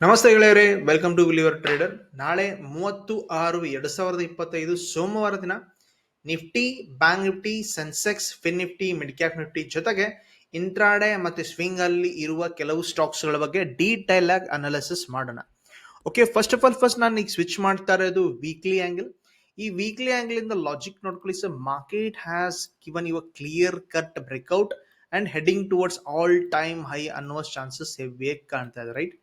ನಮಸ್ತೆ ಗೆಳೆಯರೇ welcome to ವಿಲಿವರ್ trader ನಾಳೆ ಮೂವತ್ತು ಆರು ಎರಡು ಸಾವಿರದ ಇಪ್ಪತ್ತೈದು ಸೋಮವಾರ ದಿನ Nifty bank Nifty Sensex fin Nifty mid cap Nifty ಜೊತೆಗೆ ಇಂಟ್ರಾಡೆ ಮತ್ತೆ ಸ್ವಿಂಗ್ ಅಲ್ಲಿ ಇರುವ ಕೆಲವು ಸ್ಟಾಕ್ಸ್ಗಳ ಬಗ್ಗೆ ಡೀಟೈಲ್ ಆಗಿ ಅನಾಲಿಸಿಸ್ ಮಾಡೋಣ. Okay first of all first ನಾನು ಈಗ ಸ್ವಿಚ್ ಮಾಡ್ತಾ ಇರೋದು ವೀಕ್ಲಿ ಆಂಗಲ್ ಈ ವೀಕ್ಲಿ ಆಂಗಲ್ ಇಂದ ಲಾಜಿಕ್ ನೋಡ್ಕೊಳ್ಳಿ sir market has given you a clear cut breakout and heading towards all time high ಅನ್ನುವ ಚಾನ್ಸಸ್ ಹೆವಿಯಾಗಿ ಕಾಣ್ತಾ ಇದೆ right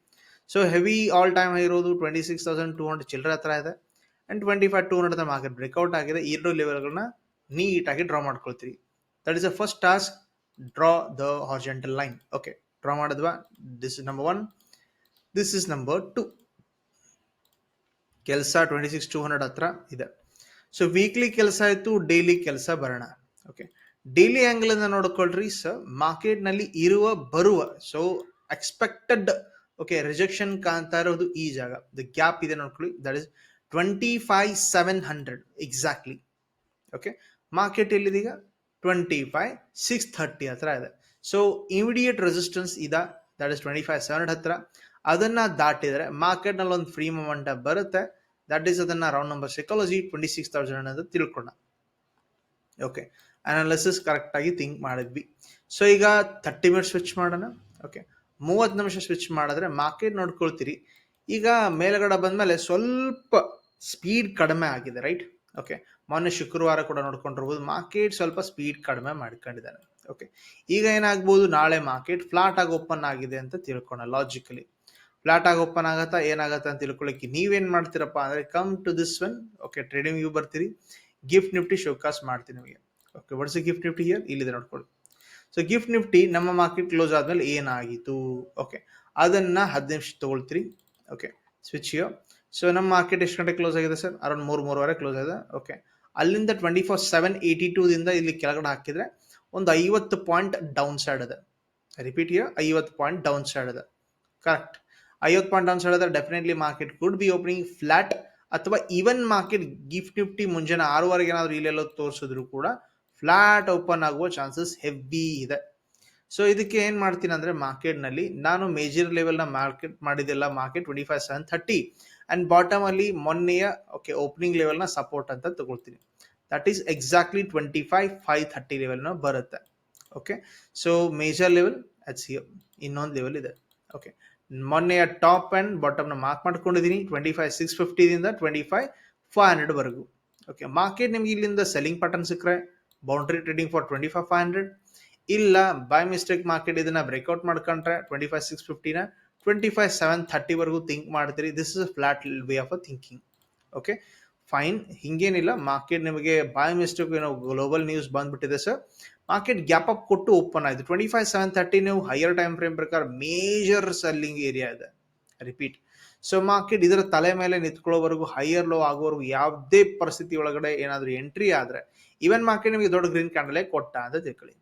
so heavy all time high ಇರೋದು twenty six thousand two hundred ಚಿಲ್ಲರ ಹತ್ರ ಇದೆ. And twenty five two hundred market breakout ಆಗಿದೆ. ಎರಡು ಲೆವೆಲ್ಗಳನ್ನ ನೀಟಾಗಿ draw ಮಾಡ್ಕೊಳ್ತೀರಿ. That is a first task draw the horizontal line okay draw ಮಾಡಿದ್ವಾ? This is number one this is number two ಕೆಲಸ twenty six two hundred ಹತ್ರ ಇದೆ. So weekly ಕೆಲಸ ಆಯಿತು daily ಕೆಲಸ ಬರೋಣ. ಓಕೆ ಡೈಲಿ ಆ್ಯಂಗಲಿಂದ ನೋಡ್ಕೊಳ್ರಿ. ಸರ್ ಮಾರ್ಕೆಟ್ನಲ್ಲಿ ಇರುವ, ಬರುವ ಸೊ ಎಕ್ಸ್ಪೆಕ್ಟೆಡ್ ಓಕೆ ರಿಜೆಕ್ಷನ್ ಕಾಣ್ತಾ ಇರೋದು ಈ ಜಾಗ. ದ ಗ್ಯಾಪ್ ಇದೆ ನೋಡ್ಕೊಳ್ಳಿ that is twenty five seven hundred exactly okay market ಎಲ್ಲಿದೀಗ twenty five six thirty ಹತ್ರ ಇದೆ. ಸೊ ಇಮಿಡಿಯೇಟ್ ರೆಸಿಸ್ಟೆನ್ಸ್ ಇದ. That is twenty five seven ಹತ್ರ. ಅದನ್ನ ದಾಟಿದ್ರೆ ಮಾರ್ಕೆಟ್ನಲ್ಲಿ ಒಂದು ಫ್ರೀ ಮೊಮೆಂಟ್ ಬರುತ್ತೆ. ದಟ್ ಈಸ್ ಅದನ್ನ round number psychology twenty six thousand ಅಂತ ತಿಳ್ಕೊಂಡ ಓಕೆ ಅನಾಲಿಸಿಸ್ ಕರೆಕ್ಟಾಗಿ ಥಿಂಕ್ ಮಾಡಿದ್ವಿ. ಸೊ ಈಗ ತರ್ಟಿ ಮಿನಿಟ್ಸ್ ಸ್ವಿಚ್ ಮಾಡೋಣ. ಓಕೆ ಮೂವತ್ತು ನಿಮಿಷ ಸ್ವಿಚ್ ಮಾಡಿದ್ರೆ ಮಾರ್ಕೆಟ್ ನೋಡ್ಕೊಳ್ತೀರಿ. ಈಗ ಮೇಲ್ಗಡೆ ಬಂದಮೇಲೆ ಸ್ವಲ್ಪ ಸ್ಪೀಡ್ ಕಡಿಮೆ ಆಗಿದೆ ರೈಟ್ ಓಕೆ ಮೊನ್ನೆ ಶುಕ್ರವಾರ ಕೂಡ ನೋಡ್ಕೊಂಡಿರ್ಬೋದು ಮಾರ್ಕೆಟ್ ಸ್ವಲ್ಪ ಸ್ಪೀಡ್ ಕಡಿಮೆ ಮಾಡ್ಕೊಂಡಿದ್ದಾನೆ. ಓಕೆ ಈಗ ಏನಾಗ್ಬೋದು, ನಾಳೆ ಮಾರ್ಕೆಟ್ ಫ್ಲಾಟ್ ಆಗಿ ಓಪನ್ ಆಗಿದೆ ಅಂತ ತಿಳ್ಕೊಳ ಲಾಜಿಕಲಿ ಫ್ಲಾಟ್ ಆಗಿ ಓಪನ್ ಆಗತ್ತಾ, ಏನಾಗತ್ತೆ ಅಂತ ತಿಳ್ಕೊಳ್ಳಿಕ್ಕೆ ನೀವೇನು ಮಾಡ್ತೀರಪ್ಪ ಅಂದ್ರೆ come to this one okay TradingView ಬರ್ತೀರಿ. ಗಿಫ್ಟ್ ನಿಫ್ಟಿ ಶೋಕಾಸ್ ಮಾಡ್ತೀನಿ ನಿಮಗೆ. Okay what's Gift Nifty here ಇಲ್ಲಿದೆ ನೋಡ್ಕೊಳ್ಳಿ. ಸೊ ಗಿಫ್ಟ್ ನಿಫ್ಟಿ ನಮ್ಮ ಮಾರ್ಕೆಟ್ ಕ್ಲೋಸ್ ಆದ್ಮೇಲೆ ಏನಾಗಿತ್ತು? ಓಕೆ ಅದನ್ನ ಹದಿನೈದು ನಿಮಿಷ ತಗೊಳ್ತೀರಿ. ಓಕೆ ಸ್ವಿಚ್ ಸೊ ನಮ್ಮ ಮಾರ್ಕೆಟ್ ಎಷ್ಟು ಗಂಟೆ ಕ್ಲೋಸ್ ಆಗಿದೆ ಸರ್ ಅರೌಂಡ್ ಮೂರು, ಮೂರುವರೆ ಕ್ಲೋಸ್ ಆಗಿದೆ. ಓಕೆ ಅಲ್ಲಿಂದ ಟ್ವೆಂಟಿ ಫೋರ್ ಸೆವೆನ್ ಏಯ್ಟಿ ಟೂದಿಂದ ಇಲ್ಲಿ ಕೆಳಗಡೆ ಹಾಕಿದ್ರೆ ಒಂದು ಐವತ್ತು ಪಾಯಿಂಟ್ ಡೌನ್ ಸೈಡ್ ಇದೆ. ರಿಪೀಟ್ ಇಯರ್ ಐವತ್ತು ಪಾಯಿಂಟ್ ಡೌನ್ ಸೈಡ್ ಇದೆ. ಕರೆಕ್ಟ್ ಐವತ್ತು ಪಾಯಿಂಟ್ ಡೌನ್ ಸೈಡ್ ಇದೆ. Definitely market could be opening flat ಅಥವಾ ಈವನ್ ಮಾರ್ಕೆಟ್ ಗಿಫ್ಟ್ ನಿಫ್ಟಿ ಮುಂಜಾನೆ ಆರೂವರೆಗೆ ಏನಾದರೂ ಇಲ್ಲೆಲ್ಲೋ ತೋರಿಸಿದ್ರು ಕೂಡ ಫ್ಲಾಟ್ ಓಪನ್ ಆಗುವ ಚಾನ್ಸಸ್ ಹೆವಿ ಇದೆ. ಸೊ ಇದಕ್ಕೆ ಏನು ಮಾಡ್ತೀನಿ ಅಂದ್ರೆ ಮಾರ್ಕೆಟ್ನಲ್ಲಿ ನಾನು ಮೇಜರ್ ಲೆವೆಲ್ನ market ಮಾಡಿದೆಲ್ಲ market twenty five seven thirty and bottom ಅಲ್ಲಿ ಮೊನ್ನೆಯ ಓಕೆ ಓಪನಿಂಗ್ ಲೆವೆಲ್ನ ಸಪೋರ್ಟ್ ಅಂತ ತಗೊಳ್ತೀನಿ. That is exactly twenty five five thirty ಲೆವೆಲ್ನ ಬರುತ್ತೆ. Okay so major level see ಇನ್ನೊಂದು ಲೆವೆಲ್ ಇದೆ. ಓಕೆ ಮೊನ್ನೆಯ ಟಾಪ್ ಅಂಡ್ ಬಾಟಮ್ನ ಮಾರ್ಕ್ ಮಾಡ್ಕೊಂಡಿದ್ದೀನಿ ಟ್ವೆಂಟಿ ಫೈವ್ ಸಿಕ್ಸ್ ಫಿಫ್ಟಿದಿಂದ ಟ್ವೆಂಟಿ ಫೈವ್ ಫೈವ್ ಹಂಡ್ರೆಡ್ವರೆಗೂ ಓಕೆ ಮಾರ್ಕೆಟ್ ನಿಮ್ಗೆ ಇಲ್ಲಿಂದ ಸೆಲ್ಲಿಂಗ್ ಪ್ಯಾಟರ್ನ್ ಸಿಕ್ಕರೆ boundary trading for twenty five five hundred ಇಲ್ಲ ಬೈ ಮಿಸ್ಟೇಕ್ ಮಾರ್ಕೆಟ್ ಇದನ್ನ ಬ್ರೇಕ್ಔಟ್ ಮಾಡ್ಕೊಂಡ್ರೆ ಟ್ವೆಂಟಿ ಫೈವ್ ಸಿಕ್ಸ್ ಫಿಫ್ಟಿನ ಟ್ವೆಂಟಿ ಫೈವ್ ಸೆವೆನ್ ಥರ್ಟಿವರೆಗೂ ಥಿಂಕ್ ಮಾಡ್ತೀರಿ. This is flat way of a thinking okay fine ಹಿಂಗೇನಿಲ್ಲ market ನಿಮಗೆ ಬೈ ಮಿಸ್ಟೇಕ್ ಏನೋ global news ಬಂದ್ಬಿಟ್ಟಿದೆ sir market gap up ಕೊಟ್ಟು ಓಪನ್ ಆಯಿತು. ಟ್ವೆಂಟಿ ಫೈವ್ ಸೆವೆನ್ ಥರ್ಟಿ ನೀವು ಹೈಯರ್ ಟೈಮ್ ಫ್ರೇಮ್ ಪ್ರಕಾರ ಮೇಜರ್ ಸೆಲ್ಲಿಂಗ್ ಏರಿಯಾ ಇದೆ. ರಿಪೀಟ್ ಸೊ ಮಾರ್ಕೆಟ್ ಇದರ ತಲೆ ಮೇಲೆ ನಿಂತ್ಕೊಳ್ಳೋವರೆಗೂ ಹೈಯರ್ ಲೋ ಆಗೋವರೆಗೂ ಯಾವುದೇ ಪರಿಸ್ಥಿತಿ ಒಳಗಡೆ ಏನಾದರೂ ಎಂಟ್ರಿ ಆದರೆ ಈವನ್ ಮಾರ್ಕೆಟ್ ನಿಮಗೆ ದೊಡ್ಡ ಗ್ರೀನ್ ಕ್ಯಾಂಡಲೇ ಕೊಟ್ಟ ಅಂತ ತಿಳ್ಕೊಳ್ಳಿ.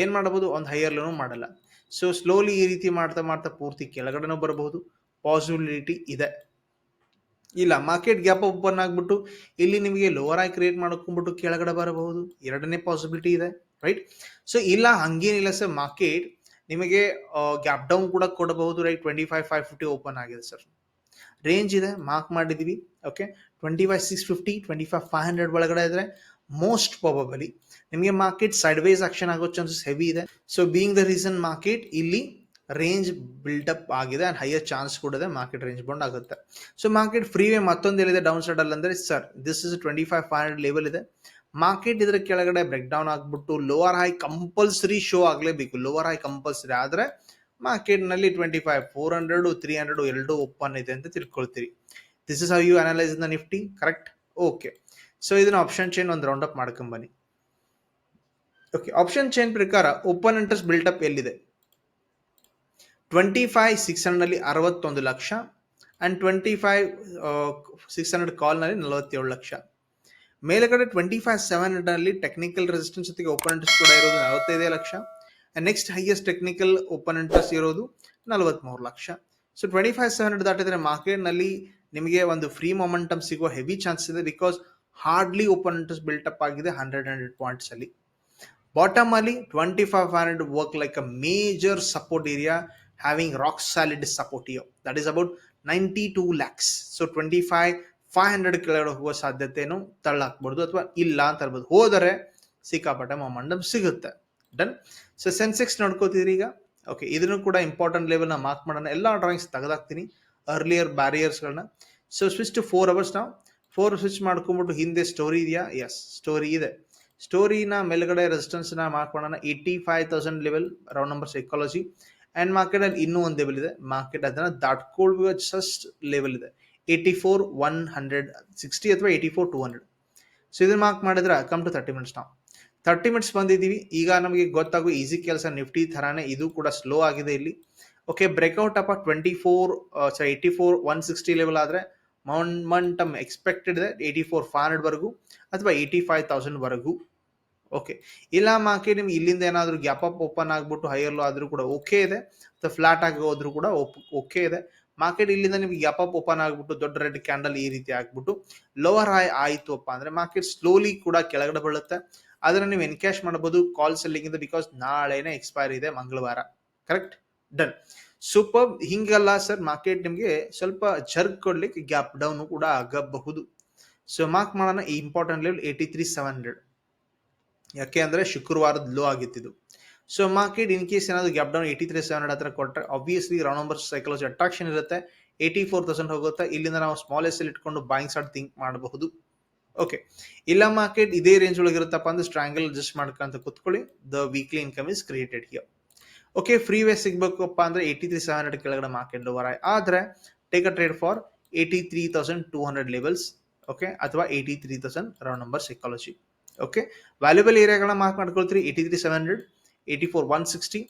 ಏನು ಮಾಡಬಹುದು? ಒಂದು ಹೈಯರ್ ಲೋನು ಮಾಡಲ್ಲ. ಸೊ ಸ್ಲೋಲಿ ಈ ರೀತಿ ಮಾಡ್ತಾ ಮಾಡ್ತಾ ಪೂರ್ತಿ ಕೆಳಗಡೆನೂ ಬರಬಹುದು. ಪಾಸಿಬಿಲಿಟಿ ಇದೆ. ಇಲ್ಲ ಮಾರ್ಕೆಟ್ ಗ್ಯಾಪ್ ಓಪನ್ ಆಗಿಬಿಟ್ಟು, ಇಲ್ಲಿ ನಿಮಗೆ ಲೋವರ್ ಆಗಿ ಕ್ರಿಯೇಟ್ ಮಾಡ್ಕೊಂಡ್ಬಿಟ್ಟು ಕೆಳಗಡೆ ಬರಬಹುದು. ಎರಡನೇ ಪಾಸಿಬಿಲಿಟಿ ಇದೆ ರೈಟ್ ಸೊ ಇಲ್ಲ, ಹಂಗೇನಿಲ್ಲ ಸರ್ ಮಾರ್ಕೆಟ್ ನಿಮಗೆ ಗ್ಯಾಪ್ ಡೌನ್ ಕೂಡ ಕೊಡಬಹುದು right twenty five five fifty open ಆಗಿದೆ ಸರ್ ರೇಂಜ್ ಇದೆ ಮಾರ್ಕ್ ಮಾಡಿದೀವಿ okay twenty five six fifty twenty five five hundred ಒಳಗಡೆ ಇದ್ರೆ ಮೋಸ್ಟ್ ಪ್ರಾಬಬಲಿ ನಿಮಗೆ ಮಾರ್ಕೆಟ್ ಸೈಡ್ ವೈಸ್ ಆಕ್ಷನ್ ಆಗೋ ಚಾನ್ಸಸ್ ಹೆವಿ ಇದೆ. So being the reason market ಇಲ್ಲಿ range buildup ಆಗಿದೆ ಅಂಡ್ ಹೈಯರ್ ಚಾನ್ಸ್ ಕೂಡ ಇದೆ ಮಾರ್ಕೆಟ್ ರೇಂಜ್ ಬೌಂಡ್ ಆಗುತ್ತೆ. ಸೊ ಮಾರ್ಕೆಟ್ ಫ್ರೀ ವೇ ಮತ್ತೊಂದು ಏನಿದೆ ಡೌನ್ ಸೈಡ್ ಅಲ್ಲಿ ಅಂದ್ರೆ sir this is twenty five five hundred level ಇದೆ. ಮಾರ್ಕೆಟ್ ಇದರ ಕೆಳಗಡೆ ಬ್ರೇಕ್ ಡೌನ್ ಆಗ್ಬಿಟ್ಟು ಲೋವರ್ ಹೈ ಕಂಪಲ್ಸರಿ ಶೋ ಆಗಲೇಬೇಕು. ಲೋವರ್ ಹೈ ಕಂಪಲ್ಸರಿ ಆದ್ರೆ ಮಾರ್ಕೆಟ್ನಲ್ಲಿ twenty five four hundred three hundred ಎರಡು ಓಪನ್ ಇದೆ ಅಂತ ತಿಳ್ಕೊಳ್ತೀರಿ. This is how you analyse the Nifty correct okay so ಇದನ್ನ ಆಪ್ಷನ್ ಚೈನ್ ಒಂದು ರೌಂಡ್ ಅಪ್ ಮಾಡ್ಕೊಂಡ್ ಬನ್ನಿ. ಓಕೆ ಆಪ್ಷನ್ ಚೈನ್ ಪ್ರಕಾರ ಓಪನ್ ಇಂಟ್ರೆಸ್ಟ್ ಬಿಲ್ಟಪ್ ಎಲ್ಲಿದೆ? ಟ್ವೆಂಟಿ ಫೈವ್ ಸಿಕ್ಸ್ ಹಂಡ್ರೆಡ್ ಅರವತ್ತೊಂದು lakh and twenty five six hundred ಕಾಲ್ನಲ್ಲಿ ನಲವತ್ತೇಳು ಲಕ್ಷ. ಮೇಲ್ಗಡೆ twenty five seven hundred technical resistance ಜೊತೆಗೆ ಓಪನ್ ಇಂಟ್ರೆಸ್ಟ್ ಕೂಡ ಇರೋದು ನಲವತ್ತೈದೇ lakh. Next highest technical open interest ಇರೋದು ನಲವತ್ಮೂರು lakh. So twenty five seven hundred ದಾಟಿದ್ರೆ ಮಾರ್ಕೆಟ್ನಲ್ಲಿ ನಿಮಗೆ ಒಂದು ಫ್ರೀ ಮೊಮೆಂಟಮ್ ಸಿಗುವ ಹೆವಿ ಚಾನ್ಸ್ ಇದೆ because hardly open interest up ಆಗಿದೆ ಹಂಡ್ರೆಡ್ ಹಂಡ್ರೆಡ್ ಪಾಯಿಂಟ್ಸ್ ಅಲ್ಲಿ. ಬಾಟಮ್ ಅಲ್ಲಿ twenty five hundred work like a major support area having rock solid support ಇಯೋ that is about ninety two lakhs so twenty five hundred ಕೆಳಗಡೆ ಹೋಗೋ ಸಾಧ್ಯತೆಯನ್ನು ತಳ್ಳಾಕ್ಬಾರ್ದು ಅಥವಾ ಇಲ್ಲ ಅಂತ ಹೇಳ್ಬೋದು. ಹೋದರೆ ಸಿಕ್ಕಾಪಟ್ಟೆ ಮೊಮೆಂಟಮ್ ಸಿಗುತ್ತೆ. ಡನ್ ಸೊ ಸೆನ್ಸೆಕ್ಸ್ ನೋಡ್ಕೋತೀರಿ ಈಗ? ಓಕೆ ಇದನ್ನು ಕೂಡ ಇಂಪಾರ್ಟೆಂಟ್ ಲೆವೆಲ್ನ ಮಾರ್ಕ್ ಮಾಡೋಣ. ಎಲ್ಲ ಡ್ರಾಯಿಂಗ್ಸ್ ತೆಗೆದಾಕ್ತೀನಿ. Earlier ಬ್ಯಾರಿಯರ್ಸ್ಗಳನ್ನ so switch to four hours ನಾವು ಫೋರ್ ಸ್ವಿಚ್ ಮಾಡ್ಕೊಂಬಿಟ್ಟು ಹಿಂದೆ ಸ್ಟೋರಿ ಇದೆಯಾ? ಎಸ್ ಸ್ಟೋರಿ ಇದೆ. ಸ್ಟೋರಿನ ಮೇಲ್ಗಡೆ ರೆಸಿಸ್ಟೆನ್ಸ್ನ ಮಾರ್ಕ್ ಮಾಡೋಣ. Eighty five thousand level round number psychology and ಮಾರ್ಕೆಟಲ್ಲಿ ಇನ್ನೂ ಒಂದು ಲೆವೆಲ್ ಇದೆ. ಮಾರ್ಕೆಟ್ ಅದನ್ನು ದಾಟ್ಕೊಳ್ಳುವ ಜಸ್ಟ್ ಲೆವೆಲ್ ಇದೆ. Eighty four one hundred sixty ಅಥವಾ eighty four two hundred so ಇದನ್ನ ಮಾರ್ಕ್ ಮಾಡಿದ್ರೆ ಕಮ್ ಟು ತರ್ಟಿ ಮಿನಿಟ್ಸ್ ನಾವು ತರ್ಟಿ ಮಿನಿಟ್ಸ್ ಬಂದಿದ್ದೀವಿ. ಈಗ ನಮಗೆ ಗೊತ್ತಾಗೋ ಈಸಿ ಕೆಲಸ ನಿಫ್ಟಿ ಥರಾನೇ ಇದು ಕೂಡ ಸ್ಲೋ ಆಗಿದೆ ಇಲ್ಲಿ. ಓಕೆ ಬ್ರೇಕ್ಔಟ್ ಅಪ್ಪ twenty four sorry eighty four one sixty level ಆದರೆ ಮೊಮೆಂಟಮ್ ಎಕ್ಸ್ಪೆಕ್ಟೆಡ್ ಇದೆ. ಏಯ್ಟಿ ಫೋರ್ ಫೈವ್ ಹಂಡ್ರೆಡ್ವರೆಗೂ ಅಥವಾ ಏಯ್ಟಿ ಫೈವ್ ತೌಸಂಡ್ವರೆಗೂ ಓಕೆ ಇಲ್ಲ ಮಾರ್ಕೆಟ್ ನಿಮ್ಗೆ ಇಲ್ಲಿಂದ ಏನಾದರೂ ಗ್ಯಾಪ್ ಅಪ್ ಓಪನ್ ಆಗಿಬಿಟ್ಟು ಹೈಯರ್ ಆದರೂ ಕೂಡ ಓಕೆ ಇದೆ. ಅಥವಾ ಫ್ಲಾಟ್ ಆಗಿ ಹೋದ್ರೂ ಕೂಡ ಓಕೆ ಇದೆ. ಮಾರ್ಕೆಟ್ ಇಲ್ಲಿಂದ ನಿಮ್ಗೆ ಅಪ್ ಓಪನ್ ಆಗಿಬಿಟ್ಟು ದೊಡ್ಡ ರೆಡ್ ಕ್ಯಾಂಡಲ್ ಈ ರೀತಿ ಆಗ್ಬಿಟ್ಟು ಲೋವರ್ ಹೈ ಆಯಿತು ಅಪ್ಪ ಅಂದ್ರೆ ಮಾರ್ಕೆಟ್ ಸ್ಲೋಲಿ ಕೂಡ ಕೆಳಗಡೆ ಬೀಳುತ್ತೆ. ಅದನ್ನ ನೀವು ಎನ್ಕ್ಯಾಶ್ ಮಾಡಬಹುದು ಕಾಲ್ ಸೆಲ್ಲಿಂಗ್ ಇಂದ ಬಿಕಾಸ್ ನಾಳೆನೆ ಎಕ್ಸ್ಪೈರ್ ಇದೆ, ಮಂಗಳವಾರ. ಕರೆಕ್ಟ್ ಡನ್ ಸೂಪರ್ ಹಿಂಗಲ್ಲ ಸರ್ ಮಾರ್ಕೆಟ್ ನಿಮಗೆ ಸ್ವಲ್ಪ ಜರ್ಕ್ ಕೊಡ್ಲಿಕ್ಕೆ ಗ್ಯಾಪ್ ಡೌನ್ ಕೂಡ ಆಗಬಹುದು. ಸೊ ಮಾರ್ಕ್ ಮಾಡೋಣ ಈ important level eighty three seven hundred ಯಾಕೆ ಅಂದ್ರೆ ಶುಕ್ರವಾರದ ಲೋ ಆಗಿತ್ತಿದ್ದು ಸೊ ಮಾರ್ಕೆಟ್ ಇನ್ ಕೇಸ್ ಏನಾದ್ರು gap down eighty three seven ಹತ್ರ ಕೊಟ್ಟರೆ obviously round number psychology attraction ಇರುತ್ತೆ. ಏಯ್ಟಿ ಫೋರ್ ತೌಸಂಡ್ ಹೋಗುತ್ತೆ. ಇಲ್ಲಿಂದ ನಾವು ಸ್ಮಾಲ್ ಎಸ್ ಇಟ್ಕೊಂಡು ಬಾಯಿಂಗ್ ಸ್ಟಾರ್ಟ್ ಥಿಂಕ್ ಮಾಡಬಹುದು. ಓಕೆ ಇಲ್ಲ ಮಾರ್ಕೆಟ್ ಇದೇ ರೇಂಜ್ ಒಳಗೆ ಇರುತ್ತಪ್ಪ ಅಂದ್ರೆ ಸ್ಟ್ರಾಂಗಲ್ ಅಡ್ಜಸ್ಟ್ ಮಾಡ್ಕೊಂತ ಕುತ್ಕೊಳ್ಳಿ. The weekly income is created here okay free way ಸಿಗ್ಬೇಕಪ್ಪ ಅಂದ್ರೆ ಏಯ್ಟಿ ತ್ರೀ ಸೆವೆನ್ ಹಂಡ್ರೆಡ್ ಕೆಳಗಡೆ ಮಾರ್ಕೆಟ್ ಲೋವರ್ ಆದ್ರೆ take a trade for eighty three thousand two hundred levels okay ಅಥವಾ eighty three thousand round number psychology okay valuable ಏರಿಯಾಗಳನ್ನ mark ಮಾಡ್ಕೊಳ್ತೀರಿ. Eighty three seven hundred eighty four one sixty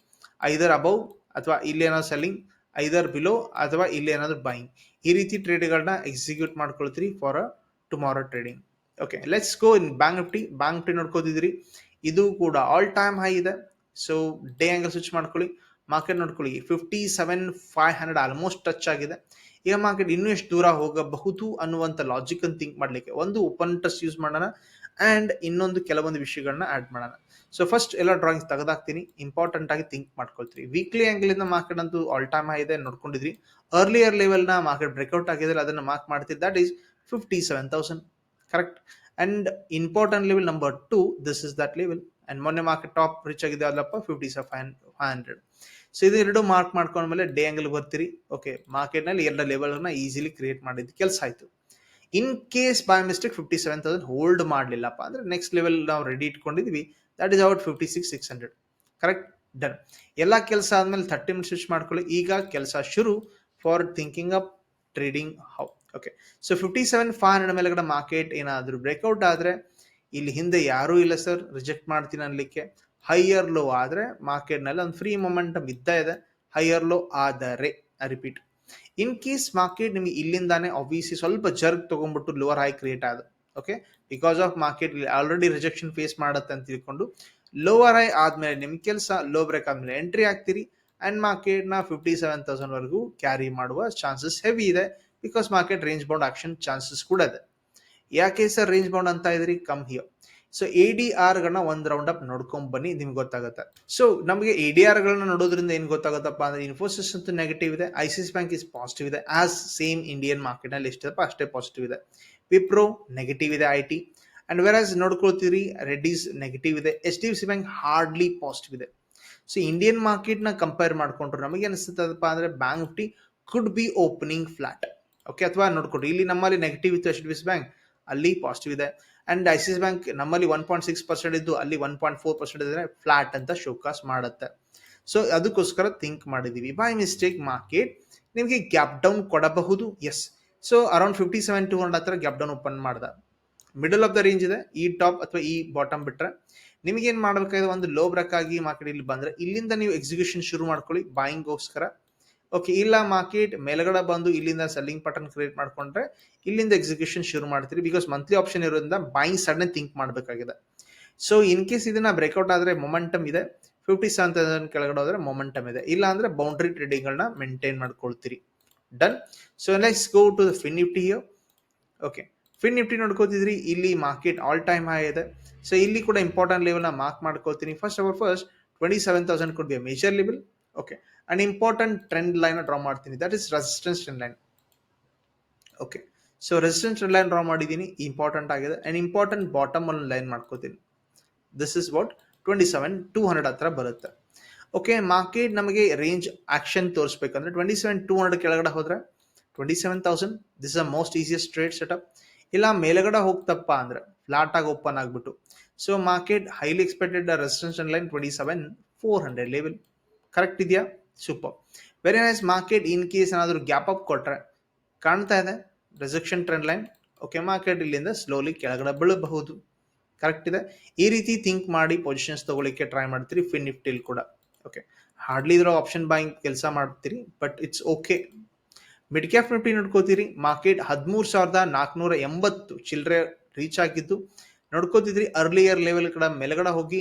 either above ಅಥವಾ ಇಲ್ಲಿ ಏನಾದ್ರು selling ಐದರ್ below ಅಥವಾ ಇಲ್ಲಿ ಏನಾದ್ರು buying ಈ ರೀತಿ ಟ್ರೇಡ್ಗಳನ್ನ execute ಮಾಡ್ಕೊಳ್ತೀರಿ for a tomorrow trading okay let's go in Bank Nifty Bank Nifty ನೋಡ್ಕೋತಿದ್ರಿ. ಇದು ಕೂಡ ಆಲ್ ಟೈಮ್ ಹೈ ಇದೆ. ಸೊ ಡೇ ಆ್ಯಂಗಲ್ ಸ್ವಿಚ್ ಮಾಡ್ಕೊಳ್ಳಿ. ಮಾರ್ಕೆಟ್ ನೋಡ್ಕೊಳ್ಳಿ. Fifty seven five hundred almost touch ಆಗಿದೆ. ಈಗ ಮಾರ್ಕೆಟ್ ಇನ್ನೂ ಎಷ್ಟು ದೂರ ಹೋಗಬಹುದು ಅನ್ನುವಂಥ ಲಾಜಿಕ್ ಅನ್ನು ಥಿಂಕ್ ಮಾಡಲಿಕ್ಕೆ. ಒಂದು ಓಪನ್ ಟೆಸ್ಟ್ ಯೂಸ್ ಮಾಡೋಣ. ಆ್ಯಂಡ್ ಇನ್ನೊಂದು ಕೆಲವೊಂದು ವಿಷಯಗಳನ್ನ ಆ್ಯಡ್ ಮಾಡೋಣ. ಸೊ ಫಸ್ಟ್ ಎಲ್ಲ ಡ್ರಾಯಿಂಗ್ಸ್ ತೆಗೆದಾಕ್ತೀನಿ. ಇಂಪಾರ್ಟೆಂಟ್ ಆಗಿ ಥಿಂಕ್ ಮಾಡ್ಕೊಳ್ತೀರಿ. ವೀಕ್ಲಿ ಆ್ಯಂಗಲಿಂದ ಮಾರ್ಕೆಟ್ ಅಂತೂ ಆಲ್ ಟೈಮ್ ಆಗಿದೆ ನೋಡ್ಕೊಂಡಿದ್ರಿ. ಅರ್ಲಿಯರ್ ಲೆವೆಲ್ನ ಮಾರ್ಕೆಟ್ ಬ್ರೇಕ್ಔಟ್ ಆಗಿದ್ರೆ ಅದನ್ನು ಮಾರ್ಕ್ ಮಾಡ್ತೀವಿ that is fifty seven thousand correct and important level number two this is that level and ಮೊನ್ನೆ ಮಾರ್ಕೆಟ್ ಟಾಪ್ ರೀಚ್ ಆಗಿದೆ, ಅಲ್ಲಪ್ಪ fifty seven five hundred so ಇದು ಎರಡು ಮಾರ್ಕ್ ಮಾಡ್ಕೊಂಡ್ಮೇಲೆ ಡೇ ಆ್ಯಂಗಲ್ ಬರ್ತೀರಿ. ಓಕೆ ಮಾರ್ಕೆಟ್ನಲ್ಲಿ ಎರಡು ಲೆವೆಲ್ನ ಈಸಿಲಿ ಕ್ರಿಯೇಟ್ ಮಾಡಿದ್ದು. ಕೆಲಸ ಆಯಿತು. In case by mistake fifty seven thousand hold ಮಾಡಲಿಲ್ಲಪ್ಪ ಅಂದ್ರೆ ನೆಕ್ಸ್ಟ್ ಲೆವೆಲ್ ನಾವು ready ಇಟ್ಕೊಂಡಿದ್ವಿ. That is about fifty six six hundred correct done ಎಲ್ಲ ಕೆಲಸ ಆದ್ಮೇಲೆ ಥರ್ಟಿ ಮಿನಿಟ್ಸ್ ಸ್ವಿಚ್ ಮಾಡ್ಕೊಳ್ಳಿ. ಈಗ ಕೆಲಸ ಶುರು for thinking up trading how okay so fifty seven five hundred ಮೇಲೆಗಡೆ ಮಾರ್ಕೆಟ್ ಏನಾದರೂ ಬ್ರೇಕ್ಔಟ್ ಆದರೆ, ಇಲ್ಲಿ ಹಿಂದೆ ಯಾರೂ ಇಲ್ಲ ಸರ್ ರಿಜೆಕ್ಟ್ ಮಾಡ್ತೀನಿ ಅನ್ಲಿಕ್ಕೆ. ಹೈಯರ್ ಲೋ ಆದರೆ ಮಾರ್ಕೆಟ್ನಲ್ಲಿ ಒಂದು ಫ್ರೀ ಮೊಮೆಂಟಮ್ ಇದ್ದ ಇದೆ. ಹೈಯರ್ ಲೋ ಆದರೆ ರಿಪೀಟ್ ಇನ್ ಕೇಸ್ ಮಾರ್ಕೆಟ್ ನಿಮಗೆ ಇಲ್ಲಿಂದಾನೆ ಆಬ್ವಿಯಸ್ಲಿ ಸ್ವಲ್ಪ ಜರ್ಗ್ ತಗೊಂಡ್ಬಿಟ್ಟು ಲೋವರ್ ಹೈ ಕ್ರಿಯೇಟ್ ಆದ okay because of market already rejection face ಮಾಡುತ್ತೆ ಅಂತ ತಿಳ್ಕೊಂಡು ಲೋವರ್ ಹೈ ಆದ್ಮೇಲೆ ನಿಮ್ ಕೆಲಸ ಲೋ ಬ್ರೇಕ್ ಆದ್ಮೇಲೆ ಎಂಟ್ರಿ ಆಗ್ತೀರಿ ಅಂಡ್ ಮಾರ್ಕೆಟ್ನ ಫಿಫ್ಟಿ ಸೆವೆನ್ ತೌಸಂಡ್ ವರೆಗೂ ಕ್ಯಾರಿ ಮಾಡುವ ಚಾನ್ಸಸ್ ಹೆವಿ ಇದೆ because market range bound action chances ಕೂಡ ಇದೆ. ಯಾಕೆ ಸರ್ ರೇಂಜ್ ಬೌಂಡ್ ಅಂತ ಇದ್ರಿ come here so A D R ಗಳನ್ನ ಒಂದ್ ರೌಂಡ್ ಅಪ್ ನೋಡ್ಕೊಂಡ್ ಬನ್ನಿ, ನಿಮ್ಗೆ ಗೊತ್ತಾಗುತ್ತೆ. ಸೊ ನಮಗೆ ಎ ಡಿ ಆರ್ ಗಳನ್ನ ನೋಡೋದ್ರಿಂದ ಏನ್ ಗೊತ್ತಾಗುತ್ತಪ್ಪ ಅಂದ್ರೆ ಇನ್ಫೋಸಿಸ್ ಅಂತೂ ನೆಗೆಟಿವ್ ಇದೆ ಐಸಿಸ್ ಬ್ಯಾಂಕ್ ಇಸ್ ಪಾಸಿಟಿವ್ ಇದೆ ಆಸ್ ಸೇಮ್ ಇಂಡಿಯನ್ ಮಾರ್ಕೆಟ್ನಲ್ಲಿ ಎಷ್ಟಿದಪ್ಪ ಅಷ್ಟೇ ಪಾಸಿಟಿವ್ ಇದೆ. ವಿಪ್ರೋ ನೆಗೆಟಿವ್ ಇದೆ ಐ ಟಿ ಅಂಡ್ ವೆರಾಸ್ ನೋಡ್ಕೊಳ್ತೀರಿ ರೆಡ್ಡಿಸ್ ನೆಗೆಟಿವ್ ಇದೆ H D F C bank hardly positive ಇದೆ. ಸೊ ಇಂಡಿಯನ್ ಮಾರ್ಕೆಟ್ನ ಕಂಪೇರ್ ಮಾಡ್ಕೊಂಡ್ರೆ ನಮಗೆ ಅನಿಸ್ತದಪ್ಪ ಅಂದ್ರೆ bank T could be opening flat okay ಅಥವಾ ನೋಡ್ಕೊಡ್ರಿ ಇಲ್ಲಿ ನಮ್ಮಲ್ಲಿ ನೆಗೆಟಿವ್ ಇತ್ತು H D F C bank ಅಲ್ಲಿ ಪಾಸಿಟಿವ್ ಇದೆ. ಅಂಡ್ ಐಸಿಸ್ ಬ್ಯಾಂಕ್ ನಮ್ಮಲ್ಲಿ ಒನ್ ಪಾಯಿಂಟ್ ಸಿಕ್ಸ್ ಪರ್ಸೆಂಟ್ ಇದ್ದು ಅಲ್ಲಿ ಒನ್ ಪಾಯಿಂಟ್ ಫೋರ್ ಪರ್ಸೆಂಟ್ ಇದ್ರೆ ಫ್ಲಾಟ್ ಅಂತ ಶೋಕಾಸ್ ಮಾಡುತ್ತೆ. ಸೊ ಅದಕ್ಕೋಸ್ಕರ ಥಿಂಕ್ ಮಾಡಿದೀವಿ. ಬೈ ಮಿಸ್ಟೇಕ್ ಮಾರ್ಕೆಟ್ ನಿಮಗೆ ಗ್ಯಾಪ್ ಡೌನ್ ಕೊಡಬಹುದು. Yes so around fifty seven two hundred ಹತ್ರ ಗ್ಯಾಪ್ ಡೌನ್ ಓಪನ್ ಮಾಡ್ದ. ಮಿಡಲ್ ಆಫ್ ದ ರೇಂಜ್ ಇದೆ. ಈ ಟಾಪ್ ಅಥವಾ ಈ ಬಾಟಮ್ ಬಿಟ್ರೆ ನಿಮಗೆ ಏನ್ ಮಾಡ್ಬೇಕಾಗಿದೆ? ಒಂದು ಲೋ ಬ್ರೇಕ್ ಆಗಿ ಮಾರ್ಕೆಟ್ ಇಲ್ಲಿ ಬಂದ್ರೆ ಇಲ್ಲಿಂದ ನೀವು ಎಕ್ಸಿಕ್ಯೂಷನ್ ಶುರು ಮಾಡ್ಕೊಳ್ಳಿ. ಬಾಯಿಂಗ್ಗೋಸ್ಕರ ಓಕೆ ಇಲ್ಲ ಮಾರ್ಕೆಟ್ ಮೇಲ್ಗಡೆ ಬಂದು ಇಲ್ಲಿಂದ ಸೆಲ್ಲಿಂಗ್ ಪಟನ್ ಕ್ರಿಯೇಟ್ ಮಾಡ್ಕೊಂಡ್ರೆ ಇಲ್ಲಿಂದ ಎಕ್ಸಿಕ್ಯೂಷನ್ ಶುರು ಮಾಡ್ತೀರಿ ಬಿಕಾಸ್ ಮಂತ್ಲಿ ಆಪ್ಷನ್ ಇರೋದ್ರಿಂದ ಬಾಯಿಂಗ್ ಸಡನ್ ಥಿಂಕ್ ಮಾಡಬೇಕಾಗಿದೆ. ಸೊ ಇನ್ ಕೇಸ್ ಇದನ್ನ ಬ್ರೇಕ್ಔಟ್ ಆದರೆ ಮೊಮೆಂಟಮ್ ಇದೆ. ಫಿಫ್ಟಿ ಸೆವೆನ್ ತೌಸಂಡ್ ಕೆಳಗಡೆ ಹೋದ್ರೆ ಮೊಮೆಂಟಮ್ ಇದೆ. ಇಲ್ಲ ಅಂದ್ರೆ ಬೌಂಡ್ರಿ ಟ್ರೇಡಿಂಗ್ಗಳನ್ನ maintain ಮಾಡ್ಕೊಳ್ತೀರಿ. Done so let's go to the Fin Nifty okay Fin Nifty ನೋಡ್ಕೋತಿದ್ರಿ. ಇಲ್ಲಿ ಮಾರ್ಕೆಟ್ ಆಲ್ ಟೈಮ್ ಹೈ ಇದೆ. ಸೊ ಇಲ್ಲಿ ಕೂಡ ಇಂಪಾರ್ಟೆಂಟ್ ಲೆವೆಲ್ನ ಮಾರ್ಕ್ ಮಾಡ್ಕೋತೀನಿ first of all first twenty seven thousand could be major level okay and important trend line draw ಮಾಡ್ತೀನಿ. That is resistance trend line okay so resistance trend line draw ಮಾಡಿದ್ದೀನಿ. Important ಆಗಿದೆ. And important bottom ಅಲ್ಲಿ line ಮಾಡ್ಕೋತೀನಿ. This is what twenty seven two hundred ಹತ್ರ ಬರುತ್ತೆ. Okay market ನಮಗೆ range action ತೋರಿಸ್ಬೇಕಂದ್ರೆ twenty seven two hundred ಕೆಳಗಡೆ ಹೋದ್ರೆ twenty seven thousand this a most easiest trade setup ಇಲ್ಲ, ಮೇಲ್ಗಡೆ ಹೋಗ್ತಪ್ಪ ಅಂದ್ರೆ ಫ್ಲಾಟ್ ಆಗಿ ಓಪನ್ ಆಗ್ಬಿಟ್ಟು. So market highly expected resistance line twenty seven four hundred level correct ಇದೆಯಾ? Super very nice market in case ಏನಾದರೂ ಗ್ಯಾಪ್ ಅಪ್ ಕೊಟ್ಟರೆ ಕಾಣ್ತಾ ಇದೆ. Resection trend line okay market ಇಲ್ಲಿಂದ ಸ್ಲೋಲಿ ಕೆಳಗಡೆ ಬೀಳಬಹುದು. ಕರೆಕ್ಟ್ ಇದೆ. ಈ ರೀತಿ ಥಿಂಕ್ ಮಾಡಿ ಪೊಸಿಷನ್ಸ್ ತಗೊಳ್ಳಿಕ್ಕೆ ಟ್ರೈ ಮಾಡ್ತೀರಿ. ಫಿನ್ ನಿಫ್ಟಿಲ್ ಕೂಡ. ಓಕೆ ಹಾರ್ಡ್ಲಿ ಇದ್ರ ಆಪ್ಷನ್ ಬಾಯಿಂಗ್ ಕೆಲಸ ಮಾಡ್ತೀರಿ but it's okay mid cap Nifty ನೋಡ್ಕೋತೀರಿ. Market ಹದಿಮೂರು ಸಾವಿರದ ನಾಲ್ಕುನೂರ ಎಂಬತ್ತು ಚಿಲ್ಲರೆ ರೀಚ್ ಆಗಿದ್ದು, ನೋಡ್ಕೋತಿದ್ರಿ. ಅರ್ಲಿಯರ್ ಲೆವೆಲ್ ಕಡೆ ಮೇಲ್ಗಡೆ ಹೋಗಿ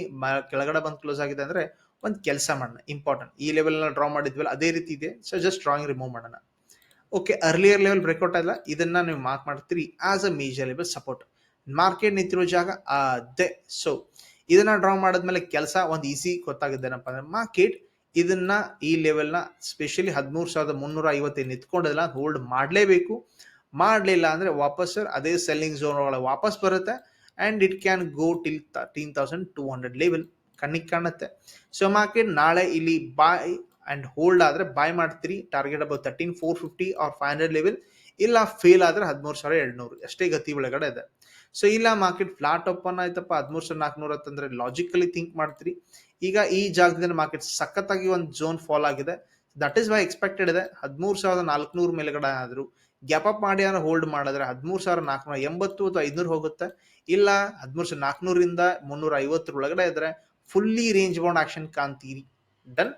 ಕೆಳಗಡೆ ಬಂದು ಕ್ಲೋಸ್ ಆಗಿದೆ ಅಂದ್ರೆ ಒಂದು ಕೆಲಸ ಮಾಡೋಣ ಇಂಪಾರ್ಟೆಂಟ್ ಈ ಲೆವೆಲ್ ಡ್ರಾ ಮಾಡಿದ್ವಲ್ಲ ಅದೇ ರೀತಿ ಇದೆ. ಸೊ ಜಸ್ಟ್ ಡ್ರಾಯಿಂಗ್ ರಿಮೂವ್ ಮಾಡೋಣ. ಓಕೆ ಅರ್ಲಿಯರ್ ಲೆವೆಲ್ ಬ್ರೇಕ್ಔಟ್ ಆಲ್ಲ ಇದನ್ನ ನೀವು ಮಾರ್ಕ್ ಮಾಡ್ತೀರಿ as a major level support market ನಿಂತಿರೋ ಜಾಗ ಅದೇ. ಸೊ ಇದನ್ನ ಡ್ರಾ ಮಾಡಿದ್ಮೇಲೆ ಕೆಲಸ ಒಂದು ಈಸಿ ಗೊತ್ತಾಗಿದ್ದೇನಪ್ಪ ಅಂದ್ರೆ ಮಾರ್ಕೆಟ್ ಇದನ್ನ ಈ ಲೆವೆಲ್ನ ಸ್ಪೆಷಲಿ ಹದಿಮೂರು ಸಾವಿರದ ಮುನ್ನೂರ ಐವತ್ತೈದು ನಿಂತ್ಕೊಂಡಿಲ್ಲ ಹೋಲ್ಡ್ ಮಾಡಲೇಬೇಕು. ಮಾಡಲಿಲ್ಲ ಅಂದ್ರೆ ವಾಪಸ್ ಅದೇ ಸೆಲ್ಲಿಂಗ್ ಝೋನ್ ಒಳಗೆ ವಾಪಸ್ ಬರುತ್ತೆ. And it can go till thirteen thousand two hundred level ಕಣ್ಣಿಗೆ ಕಾಣುತ್ತೆ. ಸೊ ಮಾರ್ಕೆಟ್ ನಾಳೆ ಇಲ್ಲಿ ಬಾಯ್ ಅಂಡ್ ಹೋಲ್ಡ್ ಆದ್ರೆ ಬಾಯ್ ಮಾಡ್ತೀರಿ. Target about thirteen four fifty or five hundred level ಇಲ್ಲ ಫೇಲ್ ಆದ್ರೆ ಹದಿಮೂರು ಸಾವಿರ ಎರಡ್ನೂರು. ಅಷ್ಟೇ ಗತಿ ಒಳಗಡೆ ಇದೆ. ಸೊ ಇಲ್ಲ ಮಾರ್ಕೆಟ್ ಫ್ಲಾಟ್ ಓಪನ್ ಆಯ್ತಪ್ಪ, ಹದಿಮೂರು ಸಾವಿರ ನಾಲ್ಕುನೂರ ಅಂತಂದ್ರೆ ಲಾಜಿಕಲಿ ಥಿಂಕ್ ಮಾಡ್ತೀರಿ. ಈಗ ಈ ಜಾಗದಿಂದ ಮಾರ್ಕೆಟ್ ಸಖತ್ತಾಗಿ ಒಂದು ಝೋನ್ ಫಾಲ್ ಆಗಿದೆ. ದಟ್ ಇಸ್ ವೈ ಎಕ್ಸ್ಪೆಕ್ಟೆಡ್ ಇದೆ. ಹದಿಮೂರು ಸಾವಿರದ ನಾಲ್ಕುನೂರು ಮೇಲ್ಗಡೆ ಆದರೂ ಗ್ಯಾಪ್ ಅಪ್ ಮಾಡಿ ಅಂದ್ರೆ ಹೋಲ್ಡ್ ಮಾಡಿದ್ರೆ ಹದಿಮೂರು ಸಾವಿರ ನಾಲ್ಕುನೂರ ಎಂಬತ್ತು ಅಥವಾ ಐದ್ನೂರು ಹೋಗುತ್ತೆ. ಇಲ್ಲ, ಹದಿಮೂರು ಸಾವಿರ ನಾಲ್ಕುನೂರಿಂದ ಮುನ್ನೂರ ಐವತ್ತರೊಳಗಡೆ ಇದ್ರೆ fully range bound action ಕಾಣ್ತೀರಿ. Done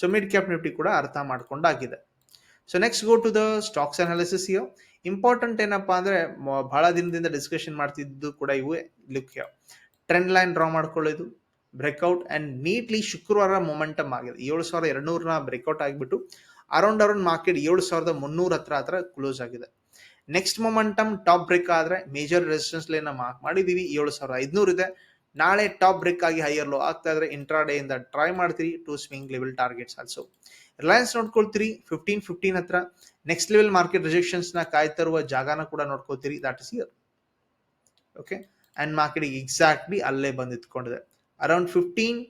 so mid cap Nifty ಕೂಡ ಅರ್ಥ ಮಾಡ್ಕೊಂಡಾಗಿದೆ. So next go to the stocks analysis ಇಯೋ important ಏನಪ್ಪಾ ಅಂದ್ರೆ ಬಹಳ ದಿನದಿಂದ ಡಿಸ್ಕಷನ್ ಮಾಡ್ತಿದ್ದು ಕೂಡ ಇವು. ಲುಕ್ ಟ್ರೆಂಡ್ ಲೈನ್ ಡ್ರಾ ಮಾಡ್ಕೊಳ್ಳೋದು. ಬ್ರೇಕ್ಔಟ್ ಅಂಡ್ ನೀಟ್ಲಿ ಶುಕ್ರವಾರ ಮೊಮೆಂಟಮ್ ಆಗಿದೆ. ಏಳು ಸಾವಿರದ ಎರಡ್ನೂರನ ಬ್ರೇಕ್ಔಟ್ ಆಗಿಬಿಟ್ಟು ಅರೌಂಡ್ ಅರೌಂಡ್ ಮಾರ್ಕೆಟ್ ಏಳು ಸಾವಿರದ ಮುನ್ನೂರ ಹತ್ರ ಹತ್ರ ಕ್ಲೋಸ್ ಆಗಿದೆ. ನೆಕ್ಸ್ಟ್ ಮೊಮೆಂಟಮ್ ಟಾಪ್ ಬ್ರೇಕ್ ಆದ್ರೆ ಮೇಜರ್ ರೆಸಿಸ್ಟೆನ್ಸ್ ಲೈನ್ ಮಾರ್ಕ್ ಮಾಡಿದೀವಿ. ಏಳು ಸಾವಿರದ ಐದ್ನೂರು ಇದೆ. ನಾಳೆ ಟಾಪ್ ಬ್ರೇಕ್ ಆಗಿ ಹೈಯರ್ ಲೋ ಆಗ್ತಾ ಇದ್ರೆ ಇಂಟ್ರಾ ಡೇ ಇಂದ ಟ್ರೈ ಮಾಡ್ತೀರಿ to swing level targets also Reliance ನೋಡ್ಕೊಳ್ತೀರಿ fifteen fifteen ಹತ್ರ. ನೆಕ್ಸ್ಟ್ ಲೆವೆಲ್ ಮಾರ್ಕೆಟ್ ರಿಜೆಕ್ಷನ್ಸ್ನ ಕಾಯ್ತಿರುವ ಜಾಗನ ಕೂಡ ನೋಡ್ಕೋತೀರಿ that is here okay and market exactly ಅಲ್ಲೇ ಬಂದು ಇತ್ಕೊಂಡಿದೆ around fifteen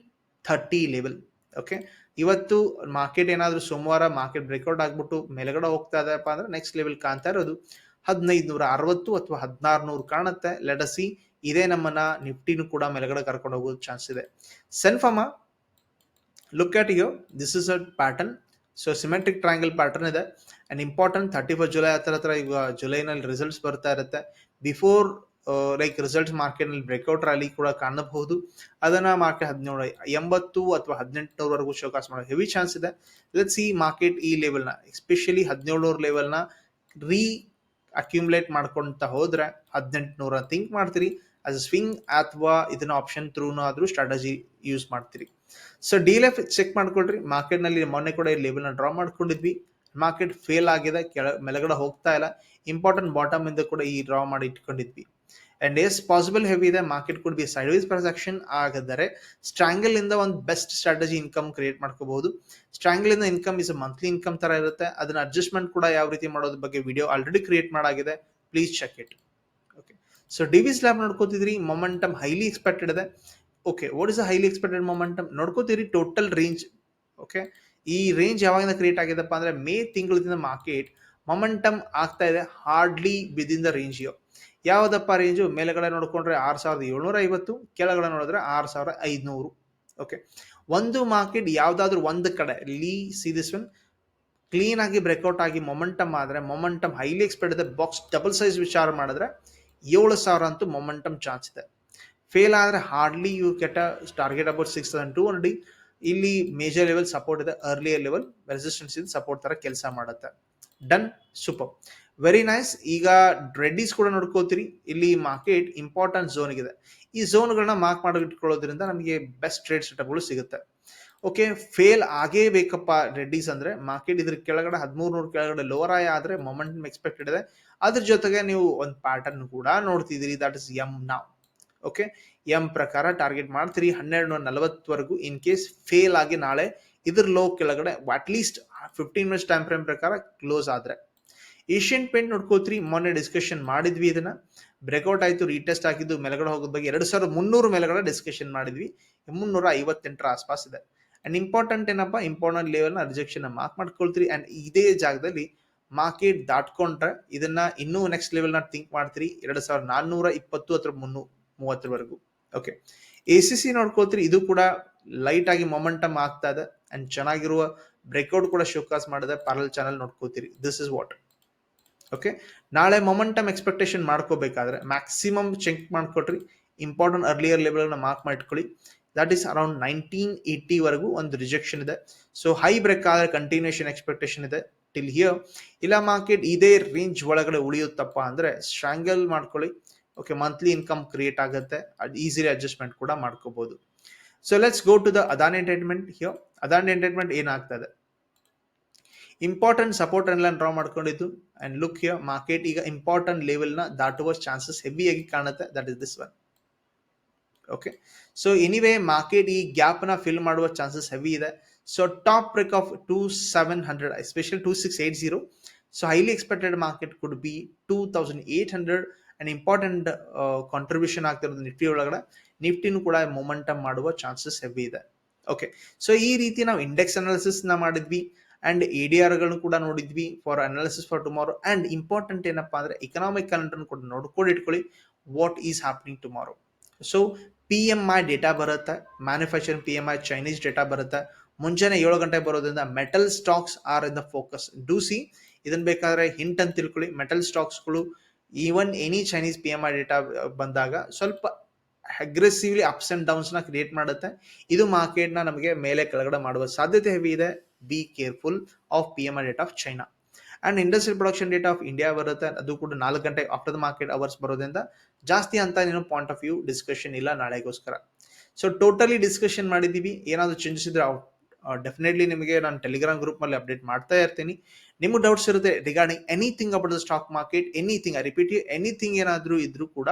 thirty level okay ಇವತ್ತು ಮಾರ್ಕೆಟ್ ಏನಾದರೂ ಸೋಮವಾರ ಮಾರ್ಕೆಟ್ ಬ್ರೇಕ್ಔಟ್ ಆಗ್ಬಿಟ್ಟು ಮೇಲ್ಗಡೆ ಹೋಗ್ತಾ ಇದೆಯಪ್ಪ ಅಂದ್ರೆ ನೆಕ್ಸ್ಟ್ ಲೆವೆಲ್ ಕಾಣ್ತಾ ಇರೋದು ಹದಿನೈದು ನೂರ ಅರವತ್ತು ಅಥವಾ ಹದಿನಾರು ನೂರು ಕಾಣುತ್ತೆ. ಲೆಟಸಿ ಇದೇ ನಮ್ಮನ್ನ ನಿಫ್ಟಿನೂ ಕೂಡ ಮೇಲ್ಗಡೆ ಕರ್ಕೊಂಡು ಹೋಗೋ ಚಾನ್ಸ್ ಇದೆ. ಸೆನ್ಫಮ look at you this is a pattern so symmetric triangle pattern ಇದೆ. And important thirty first July ಹತ್ರ ಹತ್ರ ಈಗ ಜುಲೈನಲ್ಲಿ ರಿಸಲ್ಟ್ಸ್ ಬರ್ತಾ ಇರುತ್ತೆ. ಬಿಫೋರ್ ಲೈಕ್ ರಿಸಲ್ಟ್ಸ್ ಮಾರ್ಕೆಟ್ನಲ್ಲಿ ಬ್ರೇಕ್ಔಟ್ ರ್ಯಾಲಿ ಕೂಡ ಕಾಣಬಹುದು. ಅದನ್ನ ಮಾರ್ಕೆಟ್ ಹದಿನೇಳು, ಎಂಬತ್ತು ಅಥವಾ ಹದಿನೆಂಟುವರೆಗೂ ಶೋಕಾಸ್ ಮಾಡೋ ಹೆವಿ ಚಾನ್ಸ್ ಇದೆ. ಲೆಟ್ ಸಿ ಮಾರ್ಕೆಟ್ ಈ ಲೆವೆಲ್ನ ಎಸ್ಪೆಷಲಿ ಹದಿನೇಳುನೂರು ಲೆವೆಲ್ನ ರೀ ಅಕ್ಯುಮುಲೇಟ್ ಮಾಡ್ಕೊಂತ ಹೋದ್ರೆ ಹದಿನೆಂಟುನೂರ ಥಿಂಕ್ ಮಾಡ್ತೀರಿ. ಆಸ್ ಸ್ವಿಂಗ್ ಅಥವಾ ಇದನ್ನ ಆಪ್ಷನ್ ಥ್ರೂನು ಆದ್ರೂ ಸ್ಟ್ರಾಟಜಿ ಯೂಸ್ ಮಾಡ್ತೀರಿ. ಸೊ ಡಿಎಲ್ಎಫ್ ಚೆಕ್ ಮಾಡ್ಕೊಳ್ರಿ. ಮಾರ್ಕೆಟ್ನಲ್ಲಿ ಮೊನ್ನೆ ಕೂಡ ಈ ಲೆವೆಲ್ನ ಡ್ರಾ ಮಾಡ್ಕೊಂಡಿದ್ವಿ. ಮಾರ್ಕೆಟ್ ಫೇಲ್ ಆಗಿದೆ. ಕೆಳ, ಮೆಲಗಡೆ ಹೋಗ್ತಾ ಇಲ್ಲ. ಇಂಪಾರ್ಟೆಂಟ್ ಬಾಟಮ್ ಇಂದ ಕೂಡ ಈ ಡ್ರಾ ಮಾಡಿ ಇಟ್ಕೊಂಡಿದ್ವಿ. ಅಂಡ್ ಎಸ್ ಪಾಸಿಬಲ್ ಹೆವಿ ಇದೆ. ಮಾರ್ಕೆಟ್ ಕೂಡ ಬಿ ಸೈಡ್ ವೈಸ್ ಟ್ರಾನ್ಸಾಕ್ಷನ್ ಆಗಿದ್ದರೆ ಸ್ಟ್ರಾಂಗಲ್ ಇಂದ ಒಂದು ಬೆಸ್ಟ್ ಸ್ಟ್ರಾಟಜಿ ಇನ್ಕಮ್ ಕ್ರಿಯೇಟ್ ಮಾಡ್ಕೋಬಹುದು. ಸ್ಟ್ರಾಂಗಲ್ ಇಂದ ಇನ್ಕಮ್ ಇಸ್ ಮಂತ್ಲಿ ಇನ್ಕಮ್ ತರ ಇರುತ್ತೆ. ಅದನ್ನ ಅಡ್ಜಸ್ಟ್ಮೆಂಟ್ ಕೂಡ ಯಾವ ರೀತಿ ಮಾಡೋದ್ರ ಬಗ್ಗೆ video already create ಮಾಡಾಗಿದೆ. Please check it so Divi's lab ನೋಡ್ಕೋತಿದ್ರಿ momentum highly expected ಇದೆ. Okay what is a highly expected momentum ನೋಡ್ಕೋತೀರಿ total range okay ಈ ರೇಂಜ್ ಯಾವಾಗಿಂದ ಕ್ರಿಯೇಟ್ ಆಗಿದೆಪ್ಪ ಅಂದ್ರೆ, ಮೇ ತಿಂಗಳಿಂದ ಮಾರ್ಕೆಟ್ ಮೊಮೆಂಟಮ್ ಆಗ್ತಾ ಇದೆ ಹಾರ್ಡ್ಲಿ ವಿದಿನ್ ದ ರೇಂಜ್ ಯಾವ್ದಪ್ಪ range ಮೇಲೆಗಡೆ ನೋಡ್ಕೊಂಡ್ರೆ ಆರು ಸಾವಿರದ ಏಳ್ನೂರ ಐವತ್ತು, ಕೆಳಗಡೆ ನೋಡಿದ್ರೆ ಆರ್ ಸಾವಿರ ಐದ್ನೂರು. ಓಕೆ ಒಂದು ಮಾರ್ಕೆಟ್ ಯಾವ್ದಾದ್ರು ಒಂದು ಕಡೆ ಲೀ ಸಿ ದಿಸ್ ಒನ್ ಕ್ಲೀನ್ ಆಗಿ ಬ್ರೇಕ್ಔಟ್ ಆಗಿ ಮೊಮೆಂಟಮ್ ಆದರೆ ಮೊಮೆಂಟಮ್ ಹೈಲಿ ಎಕ್ಸ್ಪೆಕ್ಟ್ ಇದೆ ಬಾಕ್ಸ್ ಡಬಲ್ ಸೈಜ್ ವಿಚಾರ ಮಾಡಿದ್ರೆ ಏಳು ಸಾವಿರ ಅಂತೂ ಮೊಮೆಂಟಮ್ ಚಾನ್ಸ್ ಇದೆ. ಫೇಲ್ ಆದ್ರೆ hardly you get target about six thousand two hundred ಇಲ್ಲಿ ಮೇಜರ್ ಲೆವೆಲ್ ಸಪೋರ್ಟ್ ಇದೆ ಅರ್ಲಿಯರ್ ಲೆವೆಲ್ ರೆಸಿಸ್ಟೆನ್ಸ್ ಇದೆ ಸಪೋರ್ಟ್ ತರ ಕೆಲಸ ಮಾಡುತ್ತೆ. ಡನ್ ಸೂಪರ್ ವೆರಿ ನೈಸ್ ಈಗ ರೆಡ್ಡೀಸ್ ಕೂಡ ನೋಡ್ಕೋತೀರಿ ಇಲ್ಲಿ ಮಾರ್ಕೆಟ್ ಇಂಪಾರ್ಟೆಂಟ್ ಝೋನ್ ಇದೆ ಈ ಝೋನ್ಗಳನ್ನ ಮಾರ್ಕ್ ಮಾಡಿ ಇಟ್ಕೊಳ್ಳೋದ್ರಿಂದ ನಮಗೆ ಬೆಸ್ಟ್ ಟ್ರೇಡ್ ಸೆಟಪ್ಗಳು ಸಿಗುತ್ತೆ. ಓಕೆ ಫೇಲ್ ಆಗೇ ಬೇಕಪ್ಪ ರೆಡ್ಡೀಸ್ ಅಂದ್ರೆ ಮಾರ್ಕೆಟ್ ಇದ್ರ ಕೆಳಗಡೆ ಹದಿಮೂರು ನೂರು ಕೆಳಗಡೆ ಲೋವರ್ ಆಯ ಆದ್ರೆ ಮೊಮೆಂಟಮ್ ಎಕ್ಸ್ಪೆಕ್ಟೆಡ್ ಇದೆ. ಅದ್ರ ಜೊತೆಗೆ ನೀವು ಒಂದು ಪ್ಯಾಟರ್ನ್ ಕೂಡ ನೋಡ್ತಿದ್ದೀರಿ. ದಟ್ ಇಸ್ ಎಂ ನಾವ್ ಓಕೆ ಎಂ ಪ್ರಕಾರ ಟಾರ್ಗೆಟ್ ಮಾಡ್ತೀರಿ. ಹನ್ನೆರಡು ನೂರ ನಲವತ್ತವರೆಗೂ ಇನ್ ಕೇಸ್ ಫೇಲ್ ಆಗಿ ನಾಳೆ ಇದ್ರ ಲೋ ಕೆಳಗಡೆ at least fifteen minutes time frame ಪ್ರಕಾರ ಕ್ಲೋಸ್ ಆದ್ರೆ. ಏಷ್ಯನ್ ಪೇಂಟ್ ನೋಡ್ಕೋತ್ರಿ. ಮೊನ್ನೆ ಡಿಸ್ಕಷನ್ ಮಾಡಿದ್ವಿ ಇದನ್ನ. ಬ್ರೇಕ್ಔಟ್ ಆಯ್ತು ರೀಟೆಸ್ಟ್ ಆಗಿದ್ದು, ಮೇಲ್ಗಡೆ ಹೋಗೋದ್ ಬಗ್ಗೆ ಎರಡು ಸಾವಿರದ ಮುನ್ನೂರು ಮೇಲ್ಗಡೆ ಡಿಸ್ಕಷನ್ ಮಾಡಿದ್ವಿ. ಮುನ್ನೂರ ಐವತ್ತೆಂಟರ ಆಸ್ಪಾಸ್ ಇದೆ. ಅಂಡ್ ಇಂಪಾರ್ಟೆಂಟ್ ಏನಪ್ಪ? ಇಂಪಾರ್ಟೆಂಟ್ ಲೆವೆಲ್ನ ರಿಜೆಕ್ಷನ್ ಮಾರ್ಕ್ ಮಾಡ್ಕೊಳ್ತೀರಿ. ಅಂಡ್ ಇದೇ ಜಾಗದಲ್ಲಿ ಮಾರ್ಕೆಟ್ ದಾಟ್ಕೊಂಡ್ರೆ ಇದನ್ನ ಇನ್ನೂ ನೆಕ್ಸ್ಟ್ ಲೆವೆಲ್ನ ಥಿಂಕ್ ಮಾಡ್ತೀರಿ. ಎರಡು ಸಾವಿರದ ನಾನ್ನೂರ ಇಪ್ಪತ್ತು ಅಥವಾ ಮುನ್ನೂ ಮೂವತ್ತರವರೆಗೂ. ಓಕೆ ಎ ಸಿ ಸಿ ನೋಡ್ಕೊಳ್ತೀರಿ. ಇದು ಕೂಡ ಲೈಟ್ ಆಗಿ ಮೊಮೆಂಟಮ್ ಆಗ್ತಾ ಇದೆ. ಅಂಡ್ ಚೆನ್ನಾಗಿರುವ ಬ್ರೇಕ್ಔಟ್ ಕೂಡ ಶೋಕಾಸ್ ಮಾಡಿದೆ. ಪ್ಯಾರಲ್ ಚಾನಲ್ ನೋಡ್ಕೋತೀರಿ ದಿಸ್ ಇಸ್ ವಾಟ್ ಓಕೆ ನಾಳೆ ಮೊಮೆಂಟಮ್ ಎಕ್ಸ್ಪೆಕ್ಟೇಷನ್ ಮಾಡ್ಕೋಬೇಕಾದ್ರೆ ಮ್ಯಾಕ್ಸಿಮಮ್ ಚೆಕ್ ಮಾಡ್ಕೊಟ್ರಿ. ಇಂಪಾರ್ಟೆಂಟ್ ಅರ್ಲಿಯರ್ ಲೆವೆಲ್ನ ಮಾರ್ಕ್ ಮಾಡ್ಕೊಳ್ಳಿ that is around nineteen eighty ವರೆಗೂ ಒಂದು ರಿಜೆಕ್ಷನ್ ಇದೆ. ಸೊ ಹೈ ಬ್ರೇಕ್ ಆದ್ರೆ ಕಂಟಿನ್ಯೂಷನ್ ಎಕ್ಸ್ಪೆಕ್ಟೇಷನ್ ಇದೆ. ಟಿಲ್ ಹಿಯರ್ ಇಲ್ಲ ಮಾರ್ಕೆಟ್ ಇದೇ ರೇಂಜ್ ಒಳಗಡೆ ಉಳಿಯುತ್ತಪ್ಪ ಅಂದ್ರೆ ಸ್ಟ್ರಾಂಗಲ್ ಮಾಡ್ಕೊಳ್ಳಿ. ಓಕೆ ಮಂತ್ಲಿ ಇನ್ಕಮ್ ಕ್ರಿಯೇಟ್ ಆಗುತ್ತೆ. ಈಸಿಲಿ ಅಡ್ಜಸ್ಟ್ಮೆಂಟ್ ಕೂಡ ಮಾಡ್ಕೋಬಹುದು so let's go to the Adani entertainment here Adani entertainment ಏನಾಗ್ತದೆ? ಇಂಪಾರ್ಟೆಂಟ್ ಸಪೋರ್ಟ್ ಎಲ್ಲ ಡ್ರಾ ಮಾಡ್ಕೊಂಡಿದ್ದು. ಅಂಡ್ ಲುಕ್ ಹಿಯರ್ ಮಾರ್ಕೆಟ್ ಈಗ ಇಂಪಾರ್ಟೆಂಟ್ ಲೆವೆಲ್ನ ದಾಟುವ ಚಾನ್ಸಸ್ ಹೆವಿಯಾಗಿ ಕಾಣುತ್ತೆ. That is this one okay so anyway market ಈ ಗ್ಯಾಪ್ನ ಫಿಲ್ ಮಾಡುವ ಚಾನ್ಸಸ್ ಹೆವಿ ಇದೆ. So top break of two seven hundred special two six eight zero so highly expected market could be two thousand eight hundred and important contribution ಆಗ್ತಿರೋದು Nifty ಒಳಗಡೆ. ನಿಫ್ಟಿನೂ ಕೂಡ momentum ಮಾಡುವ chances heavy ಇದೆ. Okay so ಈ ರೀತಿ ನಾವು index ಅನಾಲಿಸಿಸ್ನ ಮಾಡಿದ್ವಿ. ಅಂಡ್ ಎ ಡಿ ಆರ್ಗಳನ್ನು ಕೂಡ ನೋಡಿದ್ವಿ for analysis for tomorrow and important ಏನಪ್ಪಾ ಅಂದ್ರೆ ಇಕನಾಮಿಕ್ ಕ್ಯಾಲೆಂಡರ್ ಕೂಡ ನೋಡ್ಕೊಂಡು ಇಟ್ಕೊಳ್ಳಿ. What is happening tomorrow so P M I data ಬರುತ್ತೆ. Manufacturing P M I Chinese data ಬರುತ್ತೆ. ಮುಂಜಾನೆ ಏಳು ಗಂಟೆ ಬರೋದ್ರಿಂದ metal stocks are in the focus do see ಇದನ್ನ ಬೇಕಾದ್ರೆ ಹಿಂಟ್ ಅಂತ ತಿಳ್ಕೊಳ್ಳಿ. Metal ಸ್ಟಾಕ್ಸ್ಗಳು even any Chinese P M I data ಬಂದಾಗ ಸ್ವಲ್ಪ ಅಗ್ರೆಸಿವ್ಲಿ ಅಪ್ಸ್ ಅಂಡ್ ಡೌನ್ಸ್ನ ಕ್ರಿಯೇಟ್ ಮಾಡುತ್ತೆ. ಇದು ಮಾರ್ಕೆಟ್ನ ನಮಗೆ ಮೇಲೆ ಕೆಳಗಡೆ ಮಾಡುವ ಸಾಧ್ಯತೆ ಹೆವಿ ಇದೆ. Be careful of P M R date of China and industrial production date of India ಬರುತ್ತೆ. ಅದು ಕೂಡ ನಾಲ್ಕು ಗಂಟೆ ಆಫ್ಟರ್ ದ ಮಾರ್ಕೆಟ್ ಅವರ್ಸ್ ಬರೋದ್ರಿಂದ ಜಾಸ್ತಿ ಅಂತ ಏನು ಪಾಯಿಂಟ್ ಆಫ್ ವ್ಯೂ ಡಿಸ್ಕಷನ್ ಇಲ್ಲ ನಾಳೆಗೋಸ್ಕರ. ಸೊ ಟೋಟಲಿ ಡಿಸ್ಕಷನ್ ಮಾಡಿದೀವಿ ಏನಾದರೂ ಚೇಂಜಸ್ ಇದ್ರೆ ಡೆಫಿನೆಟ್ಲಿ ನಿಮಗೆ ನಾನು ಟೆಲಿಗ್ರಾಮ್ ಗ್ರೂಪ್ನಲ್ಲಿ ಅಪ್ಡೇಟ್ ಮಾಡ್ತಾ ಇರ್ತೀನಿ. ನಿಮ್ಮ ಡೌಟ್ಸ್ ಇರುತ್ತೆ regarding anything about the stock market anything I repeat anything ಏನಾದರೂ ಇದ್ರೂ ಕೂಡ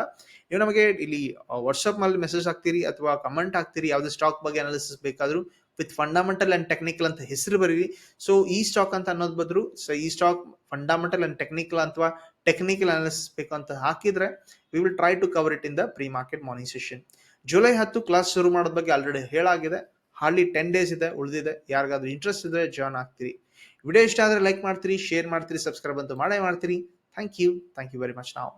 ನೀವು ನಮಗೆ ಇಲ್ಲಿ ವಾಟ್ಸಪ್ನಲ್ಲಿ ಮೆಸೇಜ್ ಹಾಕ್ತೀರಿ ಅಥವಾ ಕಮೆಂಟ್ ಹಾಕ್ತೀರಿ, ಯಾವುದೇ ಸ್ಟಾಕ್ ಬಗ್ಗೆ ಅನಾಲಿಸಿಸ್ ಬೇಕಾದರೂ ವಿತ್ ಫಂಡಮೆಂಟಲ್ ಅಂಡ್ ಟೆಕ್ನಿಕಲ್ ಅಂತ ಹೆಸರು ಬರೀರಿ. ಸೊ ಈ ಸ್ಟಾಕ್ ಅಂತ ಅನ್ನೋದು ಬದಲು ಸೊ ಈ ಸ್ಟಾಕ್ ಫಂಡಮೆಂಟಲ್ ಅಂಡ್ ಟೆಕ್ನಿಕಲ್ ಅಥವಾ ಟೆಕ್ನಿಕಲ್ ಅನಾಲಿಸಿಸ್ ಬೇಕು ಅಂತ ಹಾಕಿದ್ರೆ we will try to cover it in the pre market morning session July ಹತ್ತು ಕ್ಲಾಸ್ ಶುರು ಮಾಡೋದ್ ಬಗ್ಗೆ ಆಲ್ರೆಡಿ ಹೇಳಾಗಿದೆ. ಹಾರ್ಡ್ಲಿ ಟೆನ್ ಡೇಸ್ ಇದೆ, ಉಳಿದಿದೆ. ಯಾರಿಗಾದ್ರೂ ಇಂಟ್ರೆಸ್ಟ್ ಇದ್ರೆ ಜಾಯ್ನ್ ಆಗ್ತೀರಿ. ವಿಡಿಯೋ ಇಷ್ಟ ಆದ್ರೆ ಲೈಕ್ ಮಾಡ್ತೀರಿ ಶೇರ್ ಮಾಡ್ತೀರಿ ಸಬ್ಸ್ಕ್ರೈಬ್ ಅಂತೂ ಮಾಡೇ ಮಾಡ್ತೀರಿ. Thank you thank you very much ನಾವು